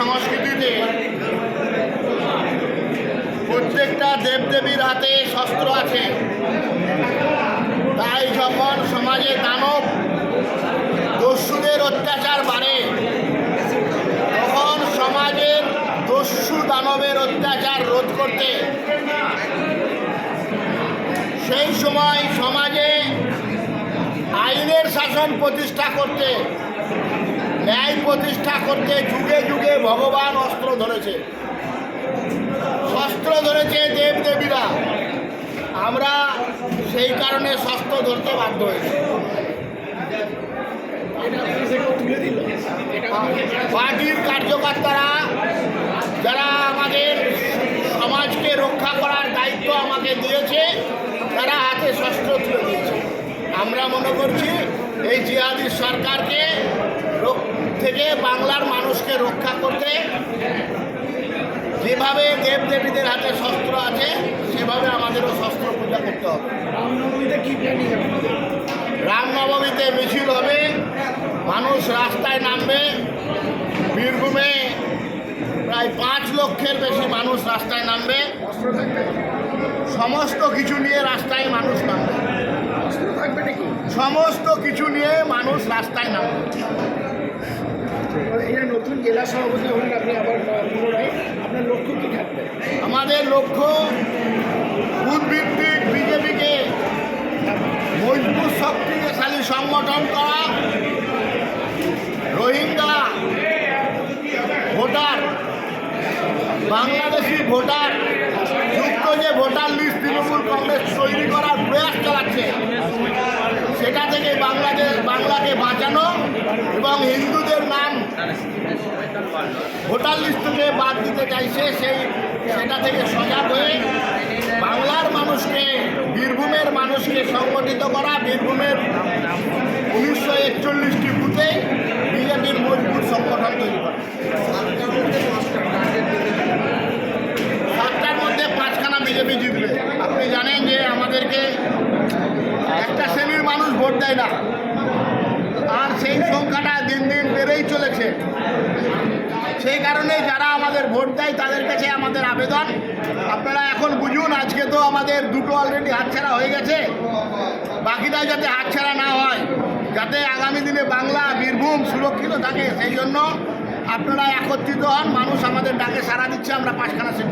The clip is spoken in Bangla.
সংস্কৃতিতে প্রত্যেকটা দেবদেবীর হাতে শস্ত্র আছে। তাই যখন সমাজে দানব দস্যুদের অত্যাচার বাড়ে, তখন সমাজের দস্যু দানবের অত্যাচার রোধ করতে সেই সময় সমাজে আইনের শাসন প্রতিষ্ঠা করতে ন্যায় প্রতিষ্ঠা করতে যুগে যুগে ভগবান অস্ত্র ধরেছে। শস্ত্র ধরেছে দেব দেবীরা আমরা সেই কারণে শস্ত্র ধরতে বাধ্য হয়েছি। পার্টির কার্যকর্তারা, যারা আমাদের সমাজকে রক্ষা করার দায়িত্ব আমাকে দিয়েছে, তারা হাতে শস্ত্র তুলে দিয়েছে। আমরা মনে করছি এই জিহাদি সরকারকে রোক- থেকে বাংলার মানুষকে রক্ষা করতে যেভাবে দেব দেবীদের হাতে শস্ত্র আছে সেভাবে আমাদেরও শস্ত্র পূজা করতে হবে। রামনবমীতে কি প্ল্যানিং রামনবমীতে মিছিল হবে মানুষ রাস্তায় নামবে বীরভূমে প্রায় পাঁচ লক্ষের বেশি মানুষ রাস্তায় নামবে। সমস্ত কিছু নিয়ে রাস্তায় মানুষ নামবে। সমস্ত কিছু নিয়ে মানুষ রাস্তায় নামবে। এই নতুন জেলা সভাপতি হলেন আপনি আবার পুনরায়। আপনার লক্ষ্য কি থাকবে? আমাদের লক্ষ্য বুথভিত্তিক বিজেপিকে মজবুত শক্তিশালী সংগঠন করা। রোহিঙ্গা ভোটার, বাংলাদেশি ভোটার, যুক্ত যে ভোটার লিস্ট তৃণমূল কংগ্রেস তৈরি করার ভোটার লিস্ট থেকে বাদ দিতে চাইছে সেই সেটা থেকে সজাগ হয়ে বাংলার মানুষকে বীরভূমের মানুষকে সংগঠিত করা বীরভূমের উনিশশো একচল্লিশটি বুথে বিজেপির মজবুত সংগঠন তৈরি করা। সাতটার মধ্যে পাঁচখানা বিজেপি জিতবে। আপনি জানেন যে আমাদেরকে একটা শ্রেণির মানুষ ভোট দেয় না। আর সেই সংখ্যাটা দিন দিন বেড়েই চলেছে। সেই কারণে যারা আমাদের ভোট দেয় তাদের কাছে আমাদের আবেদন আপনারা এখন বুঝুন, আজকে তো আমাদের দুটো অলরেডি হাতছাড়া হয়ে গেছে বাকিটাও যাতে হাতছাড়া না হয়, যাতে আগামী দিনে বাংলা, বীরভূম সুরক্ষিত থাকে, সেই জন্য আপনারা একত্রিত হন, মানুষ আমাদের ডাকে সারা দিচ্ছে, আমরা পাঁচখানা সিট।